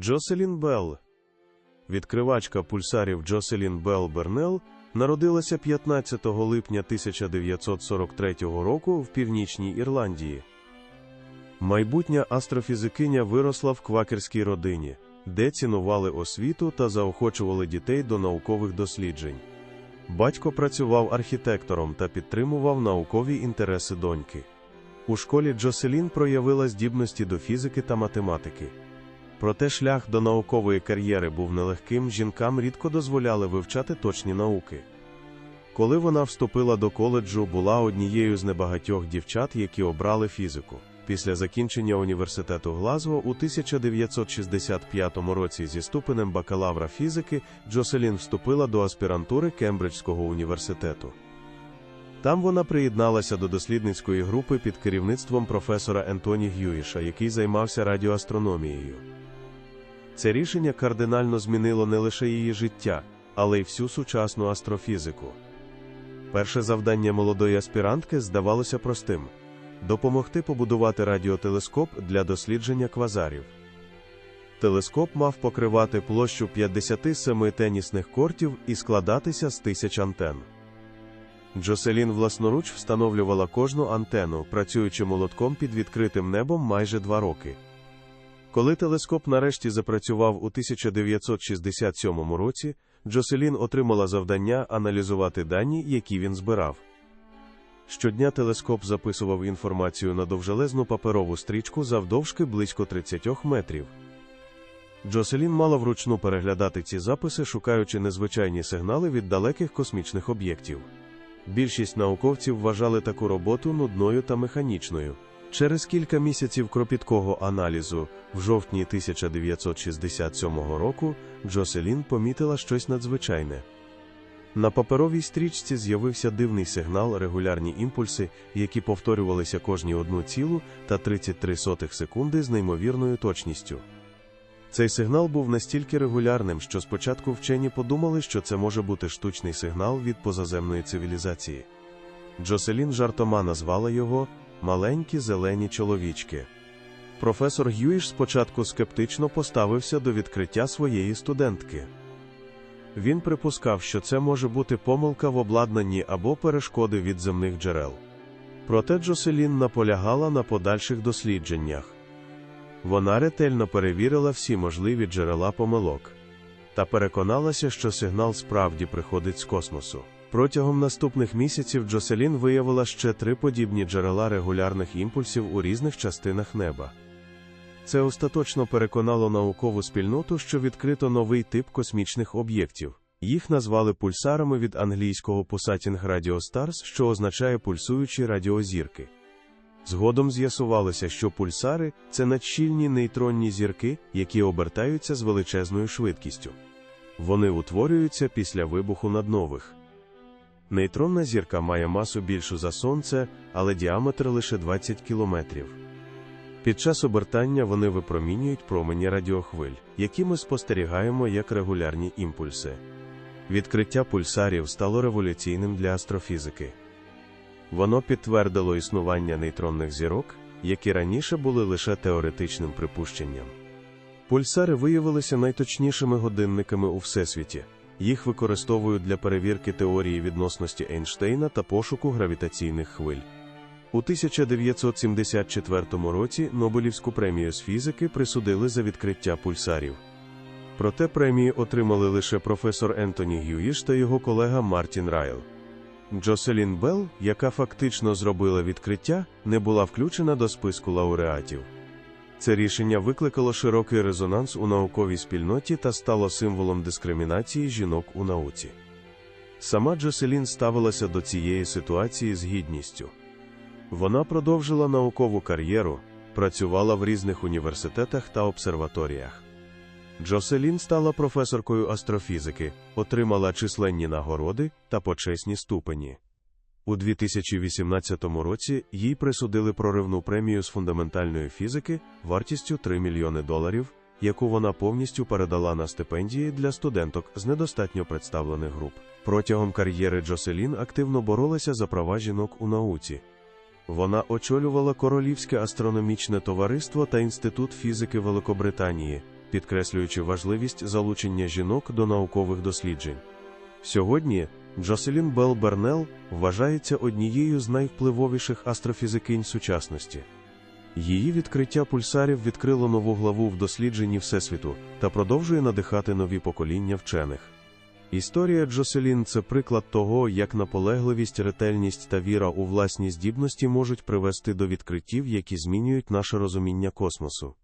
Джоселін Белл. Відкривачка пульсарів Джоселін Белл Бернел народилася 15 липня 1943 року в Північній Ірландії. Майбутня астрофізикиня виросла в квакерській родині, де цінували освіту та заохочували дітей до наукових досліджень. Батько працював архітектором та підтримував наукові інтереси доньки. У школі Джоселін проявила здібності до фізики та математики. Проте шлях до наукової кар'єри був нелегким, жінкам рідко дозволяли вивчати точні науки. Коли вона вступила до коледжу, була однією з небагатьох дівчат, які обрали фізику. Після закінчення університету Глазго у 1965 році зі ступенем бакалавра фізики Джоселін вступила до аспірантури Кембриджського університету. Там вона приєдналася до дослідницької групи під керівництвом професора Ентоні Гюїша, який займався радіоастрономією. Це рішення кардинально змінило не лише її життя, але й всю сучасну астрофізику. Перше завдання молодої аспірантки здавалося простим допомогти побудувати радіотелескоп для дослідження квазарів. Телескоп мав покривати площу 57 тенісних кортів і складатися з тисяч антен. Джоселін власноруч встановлювала кожну антенну, працюючи молотком під відкритим небом майже два роки. Коли телескоп нарешті запрацював у 1967 році, Джоселін отримала завдання аналізувати дані, які він збирав. Щодня телескоп записував інформацію на довжелезну паперову стрічку завдовжки близько 30 метрів. Джоселін мала вручну переглядати ці записи, шукаючи незвичайні сигнали від далеких космічних об'єктів. Більшість науковців вважали таку роботу нудною та механічною. Через кілька місяців кропіткого аналізу, в жовтні 1967 року, Джоселін помітила щось надзвичайне. На паперовій стрічці з'явився дивний сигнал, регулярні імпульси, які повторювалися кожні 1 та 33 сотих секунди з неймовірною точністю. Цей сигнал був настільки регулярним, що спочатку вчені подумали, що це може бути штучний сигнал від позаземної цивілізації. Джоселін жартома назвала його маленькі зелені чоловічки. Професор Гюїш спочатку скептично поставився до відкриття своєї студентки. Він припускав, що це може бути помилка в обладнанні або перешкоди від земних джерел. Проте Джоселін наполягала на подальших дослідженнях. Вона ретельно перевірила всі можливі джерела помилок та переконалася, що сигнал справді приходить з космосу. Протягом наступних місяців Джоселін виявила ще три подібні джерела регулярних імпульсів у різних частинах неба. Це остаточно переконало наукову спільноту, що відкрито новий тип космічних об'єктів. Їх назвали пульсарами від англійського Pulsating Radio Stars, що означає пульсуючі радіозірки. Згодом з'ясувалося, що пульсари це надщільні нейтронні зірки, які обертаються з величезною швидкістю. Вони утворюються після вибуху наднових. Нейтронна зірка має масу більшу за Сонце, але діаметр лише 20 кілометрів. Під час обертання вони випромінюють промені радіохвиль, які ми спостерігаємо як регулярні імпульси. Відкриття пульсарів стало революційним для астрофізики. Воно підтвердило існування нейтронних зірок, які раніше були лише теоретичним припущенням. Пульсари виявилися найточнішими годинниками у всесвіті. Їх використовують для перевірки теорії відносності Ейнштейна та пошуку гравітаційних хвиль. У 1974 році Нобелівську премію з фізики присудили за відкриття пульсарів. Проте премії отримали лише професор Ентоні Гюїш та його колега Мартін Райл. Джоселін Белл, яка фактично зробила відкриття, не була включена до списку лауреатів. Це рішення викликало широкий резонанс у науковій спільноті та стало символом дискримінації жінок у науці. Сама Джоселін ставилася до цієї ситуації з гідністю. Вона продовжила наукову кар'єру, працювала в різних університетах та обсерваторіях. Джоселін стала професоркою астрофізики, отримала численні нагороди та почесні ступені. У 2018 році їй присудили проривну премію з фундаментальної фізики вартістю 3 мільйони доларів, яку вона повністю передала на стипендії для студенток з недостатньо представлених груп. Протягом кар'єри Джоселін активно боролася за права жінок у науці. Вона очолювала Королівське астрономічне товариство та Інститут фізики Великобританії, підкреслюючи важливість залучення жінок до наукових досліджень. Сьогодні Джоселін Белл Бернел вважається однією з найвпливовіших астрофізикинь сучасності. Її відкриття пульсарів відкрило нову главу в дослідженні Всесвіту та продовжує надихати нові покоління вчених. Історія Джоселін це приклад того, як наполегливість, ретельність та віра у власні здібності можуть привести до відкриттів, які змінюють наше розуміння космосу.